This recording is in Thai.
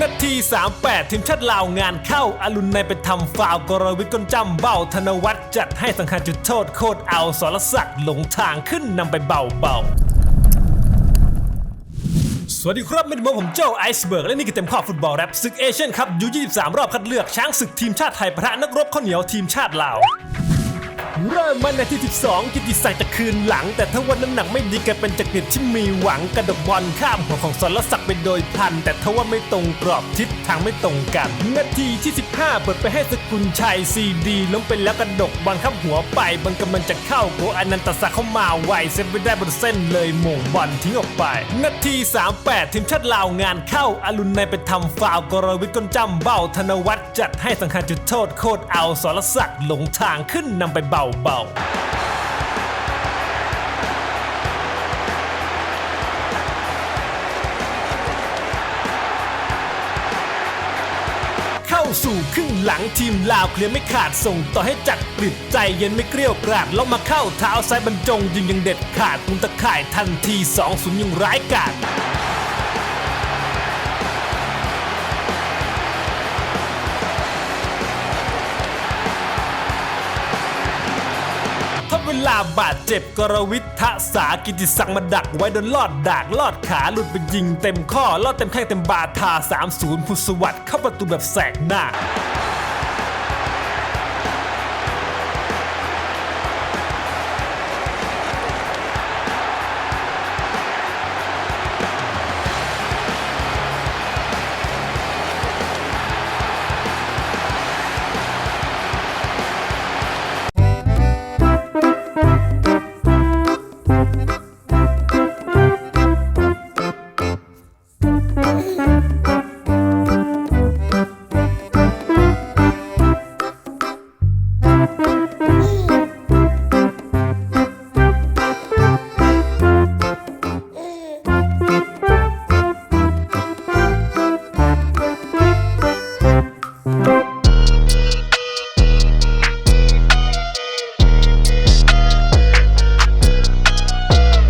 นาที 38 ทีมชาติลาวงานเข้าอรุณในไปทำฟาวกรวิทย์กนจำเบ้าธนวัฒน์จัดให้สังหารจุดโทษโคตรเอาสรศักดิ์หลงทางขึ้นนำไปเบาเบาสวัสดีครับไม่ดมผมโจ้ไอซ์เบิร์กและนี่คือเต็มข้อฟุตบอลแรปศึกเอเชียนครับยู23 รอบคัดเลือกช้างศึกทีมชาติไทยประทะนักรบข้าวเหนียวทีมชาติลาว เริ่มมานาที12กิติศักดิ์จะคืนหลัง แต่ถ้าวันน้ำหนักไม่ดีกลายเป็นจักริดที่มีหวังกระดกบอลข้ามหัวของสรศักดิ์ไปโดยพัน แต่ถ้าว่าไม่ตรงกรอบทิศทางไม่ตรงกัน นาทีที่ 15 เปิดไปให้สกุลชัยซีดีล้มไปแล้วกระดกบอลข้ามหัวไปบอลกำลังจะเข้าโกอนันตศักดิ์เข้ามาไวเซฟไม่ได้บนเส้นเลยหม่งบอลทิ้งออกไป นาที 38 ทีมชาติลาวงานเข้าอรุณในไปทำฟาวกรวิทย์ก้นจำเบ้าธนวัฒน์จัดให้สังหารจุดโทษโคตรเอาสรศักดิ์หลงทางขึ้นนำไปเบาเบาเข้าสู่ครึ่งหลังทีมลาวเคลียร์ไม่ขาดส่งต่อให้จักรกริดใจเย็นไม่เกลี้ยวกราดแล้วมาเข้าเท้าซ้ายบรรจงยิงยังเด็ดขาดมุมตะข่ายทันที2อศูนย์ยังร้ายกาจ เวลาบาดเจ็บกรวิททะสากิติศักดิ์มาดักไว้โดนลอดดากลอดขาหลุดไปยิงเต็มข้อลอดเต็มแข้งเต็มบาทา 3-0 พุทธสวัสดิ์เข้าประตูแบบแสกหน้า Oh,